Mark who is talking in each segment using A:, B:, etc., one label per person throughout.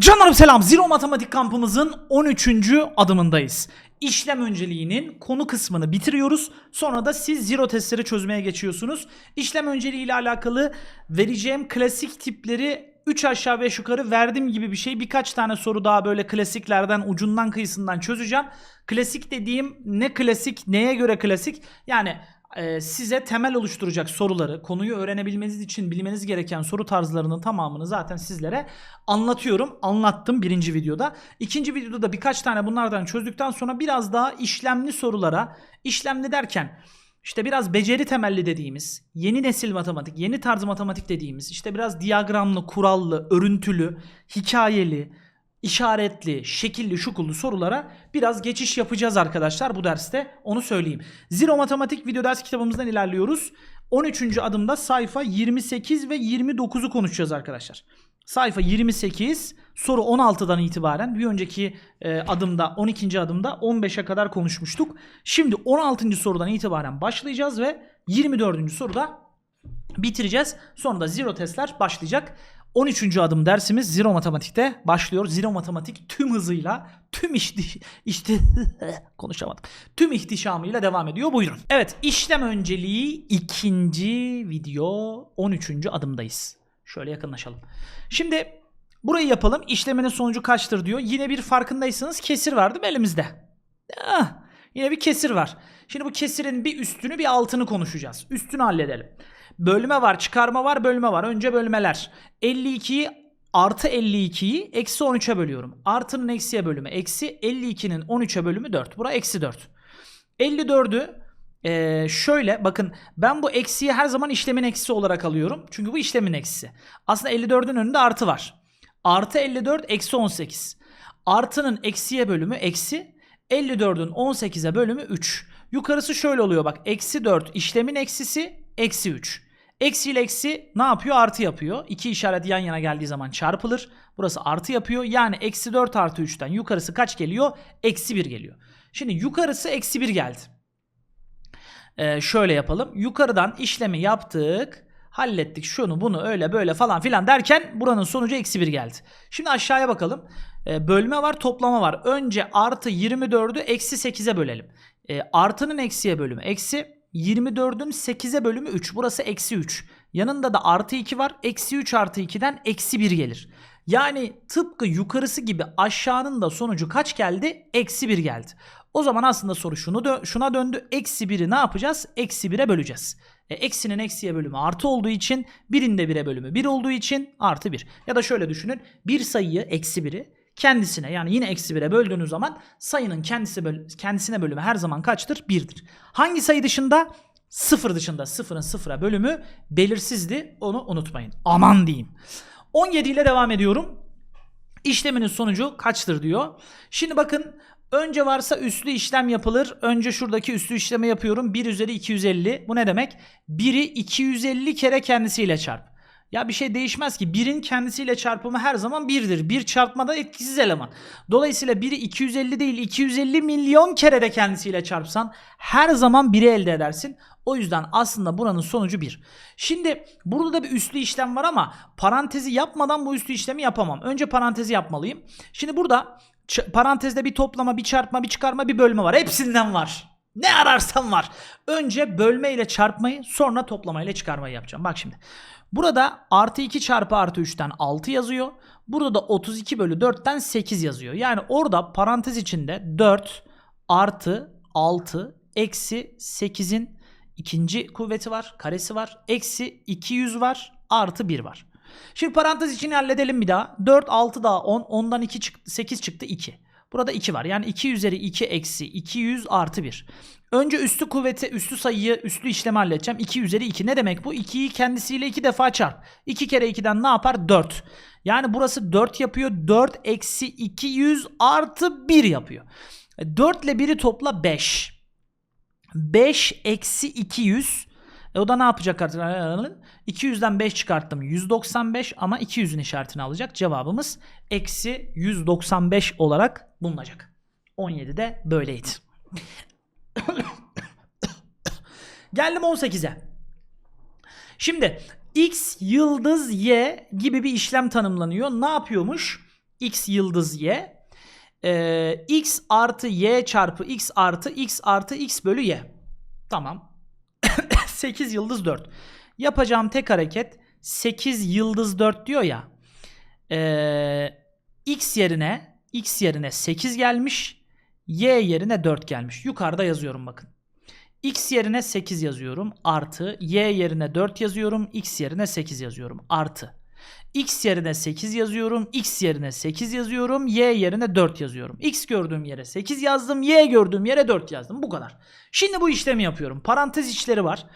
A: Canlarım selam. Zero Matematik kampımızın 13. adımındayız. İşlem önceliğinin konu kısmını bitiriyoruz. Sonra da siz zero testleri çözmeye geçiyorsunuz. İşlem önceliği ile alakalı vereceğim klasik tipleri 3 aşağı 5 yukarı verdim gibi bir şey. Birkaç tane soru daha böyle klasiklerden ucundan kıyısından çözeceğim. Klasik dediğim ne klasik, neye göre klasik? Yani size temel oluşturacak soruları, konuyu öğrenebilmeniz için bilmeniz gereken soru tarzlarının tamamını zaten sizlere anlatıyorum. Anlattım birinci videoda. İkinci videoda da birkaç tane bunlardan çözdükten sonra biraz daha işlemli sorulara, işlemli derken işte biraz beceri temelli dediğimiz, yeni nesil matematik, yeni tarz matematik dediğimiz, işte biraz diyagramlı, kurallı, örüntülü, hikayeli, işaretli, şekilli, şukullu sorulara biraz geçiş yapacağız arkadaşlar bu derste. Onu söyleyeyim. Zero Matematik video ders kitabımızdan ilerliyoruz. 13. adımda sayfa 28 ve 29'u konuşacağız arkadaşlar. Sayfa 28 soru 16'dan itibaren bir önceki e, adımda 12. adımda 15'e kadar konuşmuştuk. Şimdi 16. sorudan itibaren başlayacağız ve 24. soruda bitireceğiz. Sonra da zero testler başlayacak. 13. adım dersimiz Zero Matematik'te başlıyor. Zero Matematik tüm hızıyla, tüm işte, işte konuşamadım. Tüm ihtişamıyla devam ediyor. Buyurun. Evet, işlem önceliği ikinci video 13. adımdayız. Şöyle yakınlaşalım. Şimdi burayı yapalım. İşlemenin sonucu kaçtır diyor. Yine bir farkındaysanız kesir var değil mi elimizde? Ah, yine bir kesir var. Şimdi bu kesirin bir üstünü bir altını konuşacağız. Üstünü halledelim. Bölme var, çıkarma var, bölme var. Önce bölmeler. 52'yi artı 52'yi eksi 13'e bölüyorum. Artının eksiye bölümü eksi 52'nin 13'e bölümü 4. Bura eksi 4. 54'ü ee, şöyle bakın ben bu eksiyi her zaman işlemin eksisi olarak alıyorum. Çünkü bu işlemin eksisi. Aslında 54'ün önünde artı var. Artı 54 eksi 18. Artının eksiye bölümü eksi 54'ün 18'e bölümü 3. Yukarısı şöyle oluyor bak. Eksi 4 işlemin eksisi eksi 3. Eksi ile eksi ne yapıyor? Artı yapıyor. İki işaret yan yana geldiği zaman çarpılır. Burası artı yapıyor. Yani eksi 4 artı 3'ten yukarısı kaç geliyor? Eksi 1 geliyor. Şimdi yukarısı eksi 1 geldi. Ee, şöyle yapalım. Yukarıdan işlemi yaptık. Hallettik şunu bunu öyle böyle falan filan derken buranın sonucu eksi 1 geldi. Şimdi aşağıya bakalım. Ee, bölme var toplama var. Önce artı 24'ü eksi 8'e bölelim. Ee, artının eksiye bölümü eksi 24'ün 8'e bölümü 3. Burası eksi 3. Yanında da artı 2 var. Eksi 3 artı 2'den eksi 1 gelir. Yani tıpkı yukarısı gibi aşağının da sonucu kaç geldi? Eksi 1 geldi. O zaman aslında soru şunu dö- şuna döndü. Eksi 1'i ne yapacağız? Eksi 1'e böleceğiz. E, eksinin eksiye bölümü artı olduğu için birinde 1'e bölümü 1 olduğu için artı 1. Ya da şöyle düşünün. Bir sayıyı eksi 1'i kendisine yani yine eksi 1'e böldüğünüz zaman sayının kendisi böl kendisine bölümü her zaman kaçtır? 1'dir. Hangi sayı dışında? Sıfır dışında sıfırın sıfıra bölümü belirsizdi. Onu unutmayın. Aman diyeyim. 17 ile devam ediyorum. İşleminin sonucu kaçtır diyor. Şimdi bakın önce varsa üslü işlem yapılır. Önce şuradaki üslü işlemi yapıyorum. 1 üzeri 250. Bu ne demek? 1'i 250 kere kendisiyle çarp. Ya bir şey değişmez ki. 1'in kendisiyle çarpımı her zaman 1'dir. 1 çarpmada etkisiz eleman. Dolayısıyla 1'i 250 değil 250 milyon kere de kendisiyle çarpsan her zaman 1'i elde edersin. O yüzden aslında buranın sonucu 1. Şimdi burada da bir üslü işlem var ama parantezi yapmadan bu üslü işlemi yapamam. Önce parantezi yapmalıyım. Şimdi burada parantezde bir toplama, bir çarpma, bir çıkarma, bir bölme var. Hepsinden var. Ne ararsan var. Önce bölme ile çarpmayı sonra toplama ile çıkarmayı yapacağım. Bak şimdi. Burada artı 2 çarpı artı 3'ten 6 yazıyor. Burada da 32 bölü 4'ten 8 yazıyor. Yani orada parantez içinde 4 artı 6 eksi 8'in ikinci kuvveti var. Karesi var. Eksi 200 var. Artı 1 var. Şimdi parantez içini halledelim bir daha. 4, 6 daha 10. 10'dan 2 çıktı, 8 çıktı 2. Burada 2 var. Yani 2 üzeri 2 eksi 200 artı 1. Önce üstü kuvveti, üstü sayıyı, üslü işlemi halledeceğim. 2 üzeri 2 ne demek bu? 2'yi kendisiyle 2 defa çarp. 2 kere 2'den ne yapar? 4. Yani burası 4 yapıyor. 4 eksi 200 artı 1 yapıyor. 4 ile 1'i topla 5. 5 eksi 200. E o da ne yapacak artık? 200'den 5 çıkarttım. 195 ama 200'ün işaretini alacak. Cevabımız eksi 195 olarak bulunacak. 17'de böyleydi. Geldim 18'e. Şimdi x yıldız y gibi bir işlem tanımlanıyor. Ne yapıyormuş? x yıldız y e, x artı y çarpı x artı x artı x bölü y. Tamam. 8 yıldız 4. Yapacağım tek hareket 8 yıldız 4 diyor ya. Ee, x yerine x yerine 8 gelmiş. Y yerine 4 gelmiş. Yukarıda yazıyorum bakın. X yerine 8 yazıyorum. Artı. Y yerine 4 yazıyorum. X yerine 8 yazıyorum. Artı. X yerine 8 yazıyorum. X yerine 8 yazıyorum. Y yerine 4 yazıyorum. X gördüğüm yere 8 yazdım. Y gördüğüm yere 4 yazdım. Bu kadar. Şimdi bu işlemi yapıyorum. Parantez içleri var.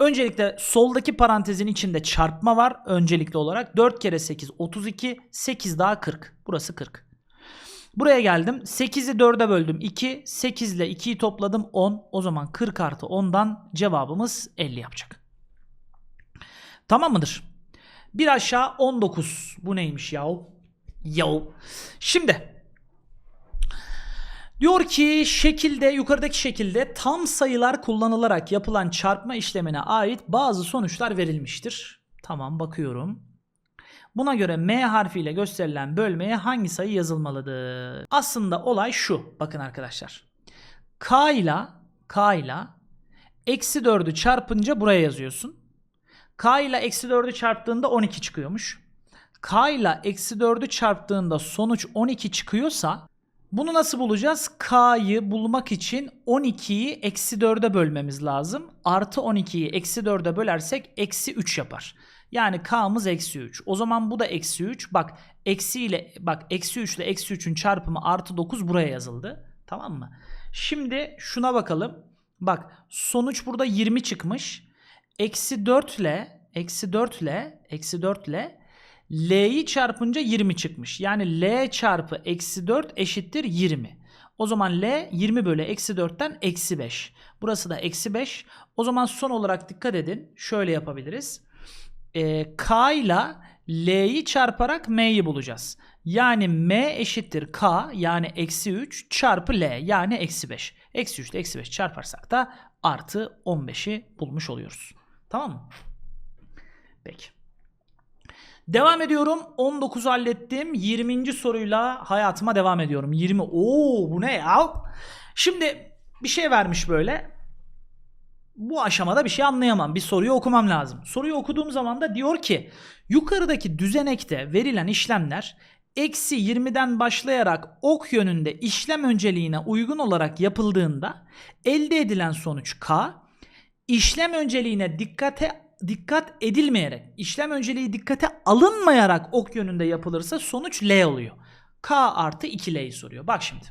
A: Öncelikle soldaki parantezin içinde çarpma var. Öncelikli olarak 4 kere 8 32. 8 daha 40. Burası 40. Buraya geldim. 8'i 4'e böldüm 2. 8 ile 2'yi topladım 10. O zaman 40 artı 10'dan cevabımız 50 yapacak. Tamam mıdır? Bir aşağı 19. Bu neymiş yahu? Yahu. Şimdi diyor ki şekilde yukarıdaki şekilde tam sayılar kullanılarak yapılan çarpma işlemine ait bazı sonuçlar verilmiştir. Tamam bakıyorum. Buna göre M harfiyle gösterilen bölmeye hangi sayı yazılmalıdır? Aslında olay şu. Bakın arkadaşlar. K ile K ile eksi 4'ü çarpınca buraya yazıyorsun. K ile eksi 4'ü çarptığında 12 çıkıyormuş. K ile eksi 4'ü çarptığında sonuç 12 çıkıyorsa bunu nasıl bulacağız? K'yı bulmak için 12'yi eksi 4'e bölmemiz lazım. Artı 12'yi eksi 4'e bölersek eksi 3 yapar. Yani K'mız eksi 3. O zaman bu da eksi 3. Bak eksi ile bak eksi 3 ile eksi 3'ün çarpımı artı 9 buraya yazıldı. Tamam mı? Şimdi şuna bakalım. Bak sonuç burada 20 çıkmış. Eksi 4 ile eksi 4 ile eksi 4 ile L'yi çarpınca 20 çıkmış. Yani L çarpı eksi 4 eşittir 20. O zaman L 20 bölü eksi 4'ten eksi 5. Burası da eksi 5. O zaman son olarak dikkat edin. Şöyle yapabiliriz. Ee, K ile L'yi çarparak M'yi bulacağız. Yani M eşittir K yani eksi 3 çarpı L yani eksi 5. Eksi 3 ile eksi 5 çarparsak da artı 15'i bulmuş oluyoruz. Tamam mı? Peki. Devam ediyorum. 19 hallettim. 20. soruyla hayatıma devam ediyorum. 20. Oo bu ne ya? Şimdi bir şey vermiş böyle. Bu aşamada bir şey anlayamam. Bir soruyu okumam lazım. Soruyu okuduğum zaman da diyor ki yukarıdaki düzenekte verilen işlemler eksi 20'den başlayarak ok yönünde işlem önceliğine uygun olarak yapıldığında elde edilen sonuç K, işlem önceliğine dikkate dikkat edilmeyerek, işlem önceliği dikkate alınmayarak ok yönünde yapılırsa sonuç L oluyor. K artı 2L'yi soruyor. Bak şimdi.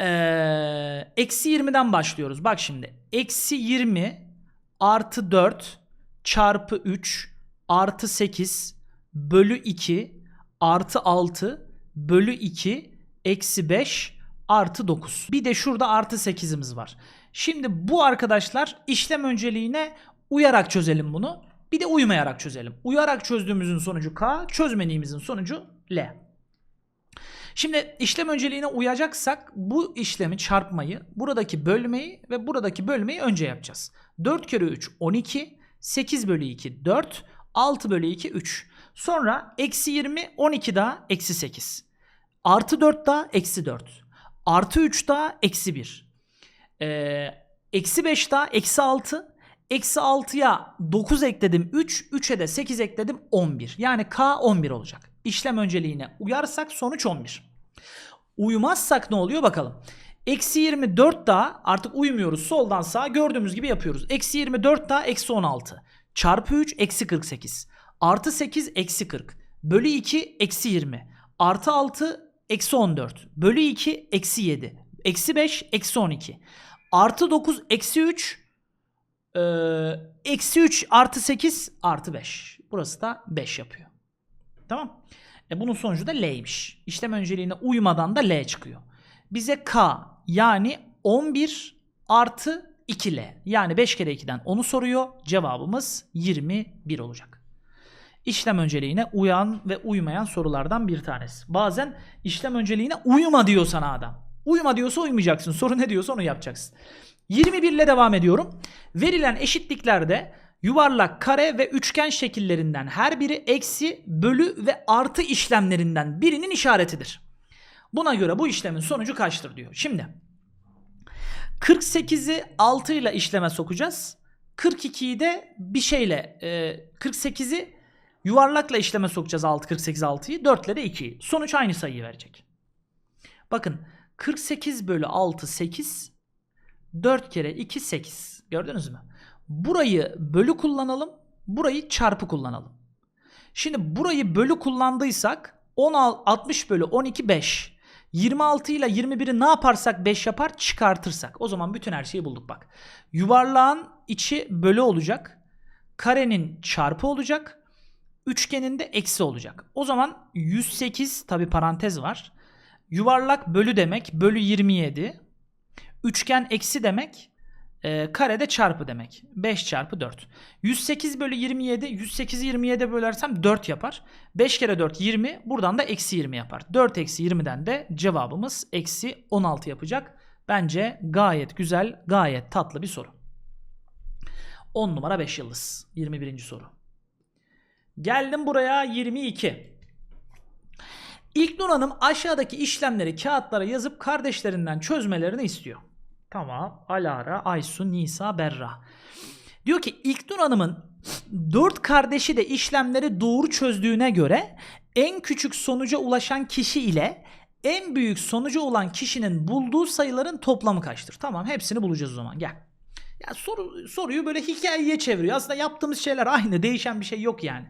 A: Ee, eksi 20'den başlıyoruz. Bak şimdi. Eksi 20 artı 4 çarpı 3 artı 8 bölü 2 artı 6 bölü 2 eksi 5 artı 9. Bir de şurada artı 8'imiz var. Şimdi bu arkadaşlar işlem önceliğine uyarak çözelim bunu. Bir de uymayarak çözelim. Uyarak çözdüğümüzün sonucu K, çözmediğimizin sonucu L. Şimdi işlem önceliğine uyacaksak bu işlemi çarpmayı, buradaki bölmeyi ve buradaki bölmeyi önce yapacağız. 4 kere 3 12, 8 bölü 2 4, 6 bölü 2 3. Sonra eksi 20, 12 daha eksi 8. Artı 4 daha eksi 4. Artı 3 daha eksi 1. Ee, eksi 5 daha eksi 6. Eksi 6'ya 9 ekledim 3. 3'e de 8 ekledim 11. Yani K 11 olacak. İşlem önceliğine uyarsak sonuç 11. Uymazsak ne oluyor bakalım. Eksi 24 daha artık uymuyoruz soldan sağa gördüğümüz gibi yapıyoruz. Eksi 24 daha eksi 16. Çarpı 3 eksi 48. Artı 8 eksi 40. Bölü 2 eksi 20. Artı 6 eksi 14. Bölü 2 eksi 7. Eksi 5 eksi 12. Artı 9 eksi 3 ee, eksi 3 artı 8 artı 5. Burası da 5 yapıyor. Tamam. E bunun sonucu da L'ymiş. İşlem önceliğine uymadan da L çıkıyor. Bize K yani 11 artı 2L. Yani 5 kere 2'den 10'u soruyor. Cevabımız 21 olacak. İşlem önceliğine uyan ve uymayan sorulardan bir tanesi. Bazen işlem önceliğine uyuma diyor sana adam. Uyuma diyorsa uymayacaksın. Soru ne diyorsa onu yapacaksın. 21 ile devam ediyorum. Verilen eşitliklerde yuvarlak, kare ve üçgen şekillerinden her biri eksi, bölü ve artı işlemlerinden birinin işaretidir. Buna göre bu işlemin sonucu kaçtır diyor. Şimdi 48'i 6 ile işleme sokacağız. 42'yi de bir şeyle e, 48'i yuvarlakla işleme sokacağız 6 48 6'yı 4 ile de 2'yi. Sonuç aynı sayıyı verecek. Bakın 48 bölü 6 8 4 kere 2 8. Gördünüz mü? Burayı bölü kullanalım. Burayı çarpı kullanalım. Şimdi burayı bölü kullandıysak 10 60 bölü 12 5. 26 ile 21'i ne yaparsak 5 yapar çıkartırsak. O zaman bütün her şeyi bulduk bak. Yuvarlağın içi bölü olacak. Karenin çarpı olacak. Üçgenin de eksi olacak. O zaman 108 tabi parantez var. Yuvarlak bölü demek bölü 27. Üçgen eksi demek e, karede çarpı demek. 5 çarpı 4. 108 bölü 27. 108'i 27'ye bölersem 4 yapar. 5 kere 4 20. Buradan da eksi 20 yapar. 4 eksi 20'den de cevabımız eksi 16 yapacak. Bence gayet güzel, gayet tatlı bir soru. 10 numara 5 yıldız. 21. soru. Geldim buraya 22. İlknur Hanım aşağıdaki işlemleri kağıtlara yazıp kardeşlerinden çözmelerini istiyor. Tamam. Alara, Aysu, Nisa, Berra. Diyor ki İlknur Hanım'ın dört kardeşi de işlemleri doğru çözdüğüne göre en küçük sonuca ulaşan kişi ile en büyük sonuca olan kişinin bulduğu sayıların toplamı kaçtır? Tamam hepsini bulacağız o zaman gel. Ya soru, soruyu böyle hikayeye çeviriyor. Aslında yaptığımız şeyler aynı. Değişen bir şey yok yani.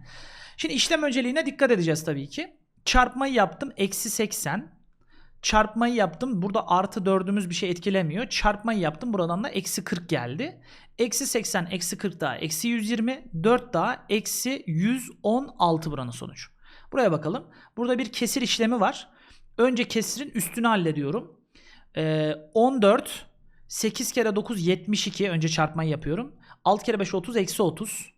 A: Şimdi işlem önceliğine dikkat edeceğiz tabii ki. Çarpmayı yaptım. Eksi 80. Çarpmayı yaptım. Burada artı dördümüz bir şey etkilemiyor. Çarpmayı yaptım. Buradan da eksi 40 geldi. Eksi 80, eksi 40 daha eksi 120. 4 daha eksi 116 buranın sonucu. Buraya bakalım. Burada bir kesir işlemi var. Önce kesirin üstünü hallediyorum. Ee, 14 8 kere 9 72. Önce çarpmayı yapıyorum. 6 kere 5 30 eksi 30.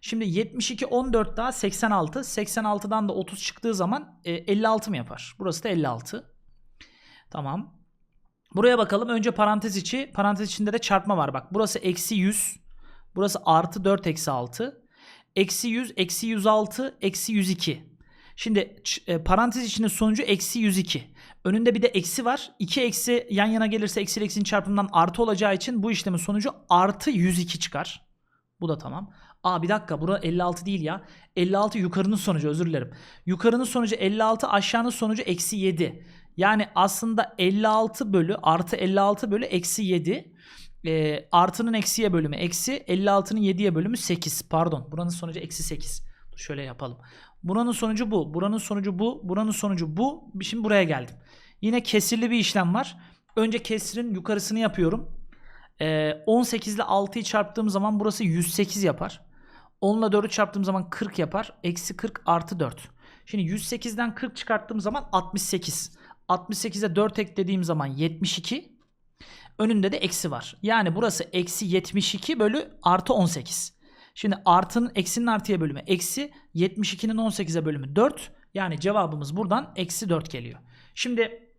A: Şimdi 72 14 daha 86. 86'dan da 30 çıktığı zaman e, 56 mı yapar? Burası da 56. Tamam. Buraya bakalım. Önce parantez içi. Parantez içinde de çarpma var. Bak burası eksi 100. Burası artı 4 eksi 6. Eksi 100, eksi 106, eksi 102. Şimdi e, parantez içinin sonucu eksi 102. Önünde bir de eksi var. 2 eksi yan yana gelirse eksi eksinin çarpımından artı olacağı için bu işlemin sonucu artı 102 çıkar. Bu da tamam. Aa bir dakika bura 56 değil ya. 56 yukarının sonucu özür dilerim. Yukarının sonucu 56 aşağının sonucu eksi 7. Yani aslında 56 bölü artı 56 bölü eksi 7. E, artının eksiye bölümü eksi 56'nın 7'ye bölümü 8. Pardon buranın sonucu eksi 8. Dur şöyle yapalım. Buranın sonucu bu. Buranın sonucu bu. Buranın sonucu bu. Şimdi buraya geldim. Yine kesirli bir işlem var. Önce kesirin yukarısını yapıyorum. E, 18 ile 6'yı çarptığım zaman burası 108 yapar. 10 ile 4'ü çarptığım zaman 40 yapar. Eksi 40 artı 4. Şimdi 108'den 40 çıkarttığım zaman 68. 68'e 4 eklediğim zaman 72. Önünde de eksi var. Yani burası eksi 72 bölü artı 18. Şimdi artının eksinin artıya bölümü eksi 72'nin 18'e bölümü 4. Yani cevabımız buradan eksi 4 geliyor. Şimdi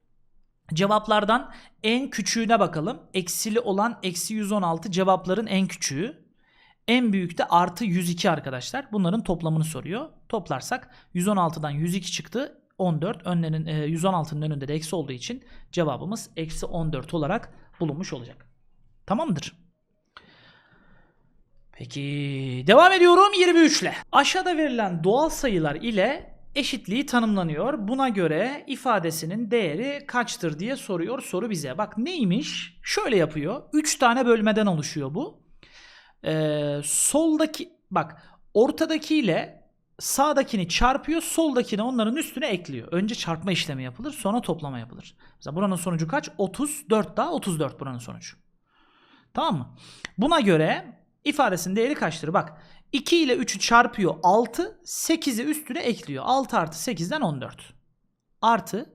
A: cevaplardan en küçüğüne bakalım. Eksili olan eksi 116 cevapların en küçüğü. En büyük de artı 102 arkadaşlar. Bunların toplamını soruyor. Toplarsak 116'dan 102 çıktı. 14. Önlerin, 116'nın önünde de eksi olduğu için cevabımız eksi 14 olarak bulunmuş olacak. Tamamdır. Peki devam ediyorum 23 ile. Aşağıda verilen doğal sayılar ile eşitliği tanımlanıyor. Buna göre ifadesinin değeri kaçtır diye soruyor soru bize. Bak neymiş? Şöyle yapıyor. 3 tane bölmeden oluşuyor bu. Ee, soldaki bak ortadakiyle sağdakini çarpıyor, soldakini onların üstüne ekliyor. Önce çarpma işlemi yapılır, sonra toplama yapılır. Mesela buranın sonucu kaç? 34 daha 34 buranın sonucu. Tamam mı? Buna göre ifadesinin değeri kaçtır? Bak 2 ile 3'ü çarpıyor 6, 8'i üstüne ekliyor. 6 artı 8'den 14. Artı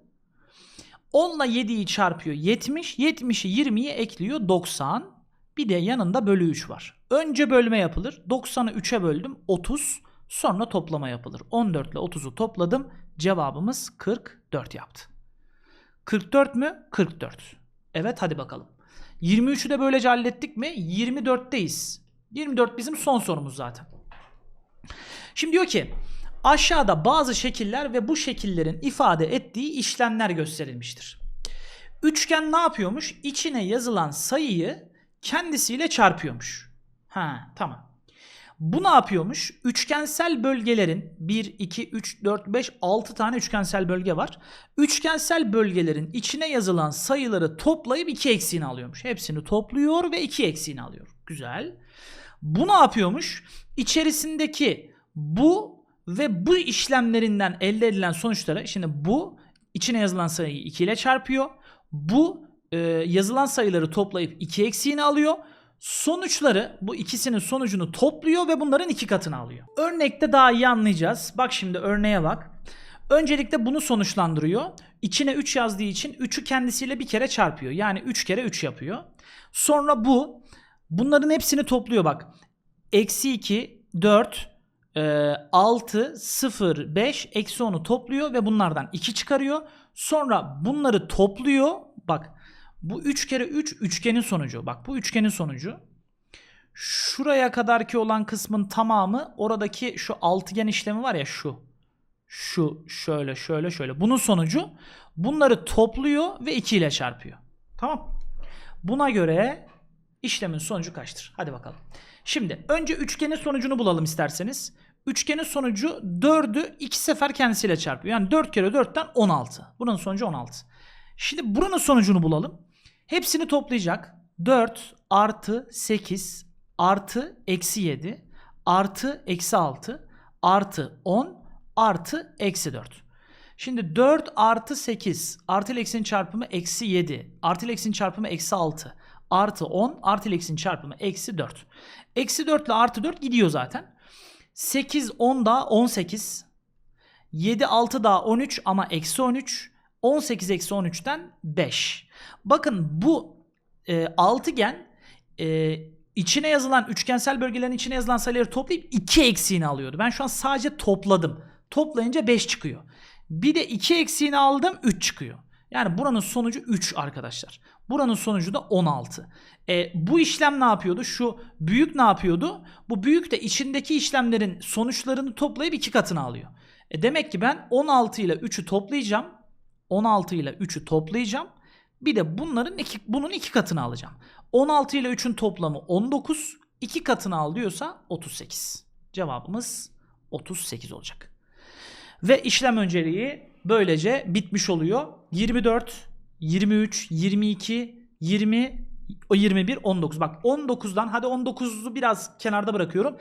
A: 10 ile 7'yi çarpıyor 70, 70'i 20'ye ekliyor 90. Bir de yanında bölü 3 var. Önce bölme yapılır. 90'ı 3'e böldüm 30. Sonra toplama yapılır. 14 ile 30'u topladım. Cevabımız 44 yaptı. 44 mü? 44. Evet hadi bakalım. 23'ü de böylece hallettik mi? 24'teyiz. 24 bizim son sorumuz zaten. Şimdi diyor ki aşağıda bazı şekiller ve bu şekillerin ifade ettiği işlemler gösterilmiştir. Üçgen ne yapıyormuş? İçine yazılan sayıyı kendisiyle çarpıyormuş. Ha tamam. Bu ne yapıyormuş? Üçgensel bölgelerin 1, 2, 3, 4, 5, 6 tane üçgensel bölge var. Üçgensel bölgelerin içine yazılan sayıları toplayıp 2 eksiğini alıyormuş. Hepsini topluyor ve 2 eksiğini alıyor. Güzel. Bu ne yapıyormuş? İçerisindeki bu ve bu işlemlerinden elde edilen sonuçları şimdi bu içine yazılan sayıyı 2 ile çarpıyor. Bu e, yazılan sayıları toplayıp 2 eksiğini alıyor. Sonuçları bu ikisinin sonucunu topluyor ve bunların iki katını alıyor. Örnekte daha iyi anlayacağız. Bak şimdi örneğe bak. Öncelikle bunu sonuçlandırıyor. İçine 3 yazdığı için 3'ü kendisiyle bir kere çarpıyor. Yani 3 kere 3 yapıyor. Sonra bu bunların hepsini topluyor bak. Eksi 2, 4, e, 6, 0, 5, eksi 10'u topluyor ve bunlardan 2 çıkarıyor. Sonra bunları topluyor. Bak bu 3 kere 3 üçgenin sonucu. Bak bu üçgenin sonucu. Şuraya kadarki olan kısmın tamamı oradaki şu altıgen işlemi var ya şu. Şu şöyle şöyle şöyle. Bunun sonucu bunları topluyor ve 2 ile çarpıyor. Tamam. Buna göre işlemin sonucu kaçtır? Hadi bakalım. Şimdi önce üçgenin sonucunu bulalım isterseniz. Üçgenin sonucu 4'ü 2 sefer kendisiyle çarpıyor. Yani 4 kere 4'ten 16. Bunun sonucu 16. Şimdi buranın sonucunu bulalım. Hepsini toplayacak. 4 artı 8 artı eksi 7 artı eksi 6 artı 10 artı eksi 4. Şimdi 4 artı 8 artı ile eksinin çarpımı eksi 7 artı ile eksinin çarpımı eksi 6 artı 10 artı eksinin çarpımı eksi 4. Eksi 4 ile artı 4 gidiyor zaten. 8 10 daha 18 7 6 daha 13 ama eksi 13 18 eksi 13'ten 5. Bakın bu e, altıgen e, içine yazılan üçgensel bölgelerin içine yazılan sayıları toplayıp 2 eksiğini alıyordu. Ben şu an sadece topladım. Toplayınca 5 çıkıyor. Bir de 2 eksiğini aldım 3 çıkıyor. Yani buranın sonucu 3 arkadaşlar. Buranın sonucu da 16. E, bu işlem ne yapıyordu? Şu büyük ne yapıyordu? Bu büyük de içindeki işlemlerin sonuçlarını toplayıp 2 katını alıyor. E, demek ki ben 16 ile 3'ü toplayacağım. 16 ile 3'ü toplayacağım. Bir de bunların iki, bunun iki katını alacağım. 16 ile 3'ün toplamı 19. 2 katını al diyorsa 38. Cevabımız 38 olacak. Ve işlem önceliği böylece bitmiş oluyor. 24, 23, 22, 20, o 21, 19. Bak 19'dan hadi 19'u biraz kenarda bırakıyorum.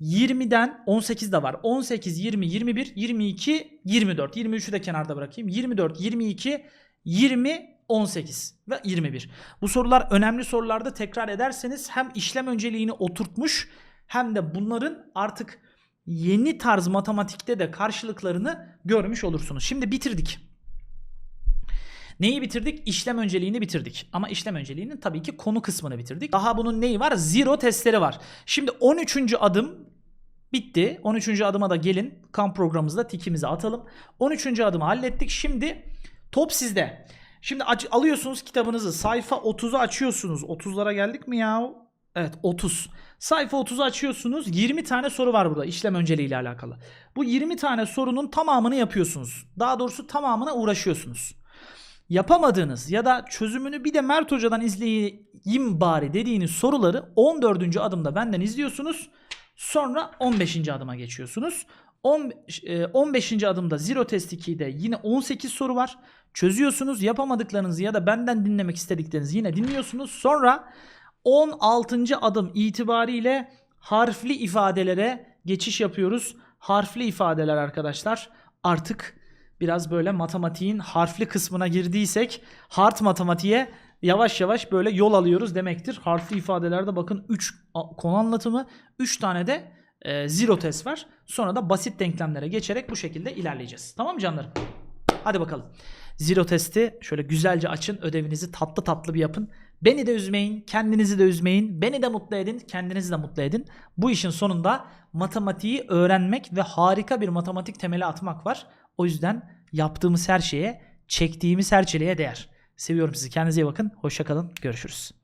A: 20'den 18 de var. 18, 20, 21, 22, 24. 23'ü de kenarda bırakayım. 24, 22, 20, 18 ve 21. Bu sorular önemli sorularda tekrar ederseniz hem işlem önceliğini oturtmuş hem de bunların artık yeni tarz matematikte de karşılıklarını görmüş olursunuz. Şimdi bitirdik. Neyi bitirdik? İşlem önceliğini bitirdik. Ama işlem önceliğinin tabii ki konu kısmını bitirdik. Daha bunun neyi var? Zero testleri var. Şimdi 13. adım bitti. 13. adıma da gelin. Kamp programımızda tikimizi atalım. 13. adımı hallettik. Şimdi top sizde. Şimdi alıyorsunuz kitabınızı. Sayfa 30'u açıyorsunuz. 30'lara geldik mi ya? Evet 30. Sayfa 30'u açıyorsunuz. 20 tane soru var burada işlem önceliği ile alakalı. Bu 20 tane sorunun tamamını yapıyorsunuz. Daha doğrusu tamamına uğraşıyorsunuz. Yapamadığınız ya da çözümünü bir de Mert Hoca'dan izleyeyim bari dediğiniz soruları 14. adımda benden izliyorsunuz. Sonra 15. adıma geçiyorsunuz. 10 e, 15. adımda Zero Test 2'de yine 18 soru var. Çözüyorsunuz. Yapamadıklarınızı ya da benden dinlemek istediklerinizi yine dinliyorsunuz. Sonra 16. adım itibariyle harfli ifadelere geçiş yapıyoruz. Harfli ifadeler arkadaşlar artık biraz böyle matematiğin harfli kısmına girdiysek hard matematiğe yavaş yavaş böyle yol alıyoruz demektir. Harfli ifadelerde bakın 3 konu anlatımı, 3 tane de e, zero test var. Sonra da basit denklemlere geçerek bu şekilde ilerleyeceğiz. Tamam mı canlarım? Hadi bakalım. Zero testi şöyle güzelce açın. Ödevinizi tatlı tatlı bir yapın. Beni de üzmeyin, kendinizi de üzmeyin. Beni de mutlu edin, kendinizi de mutlu edin. Bu işin sonunda matematiği öğrenmek ve harika bir matematik temeli atmak var. O yüzden yaptığımız her şeye, çektiğimiz her çileye değer. Seviyorum sizi. Kendinize iyi bakın. Hoşçakalın. Görüşürüz.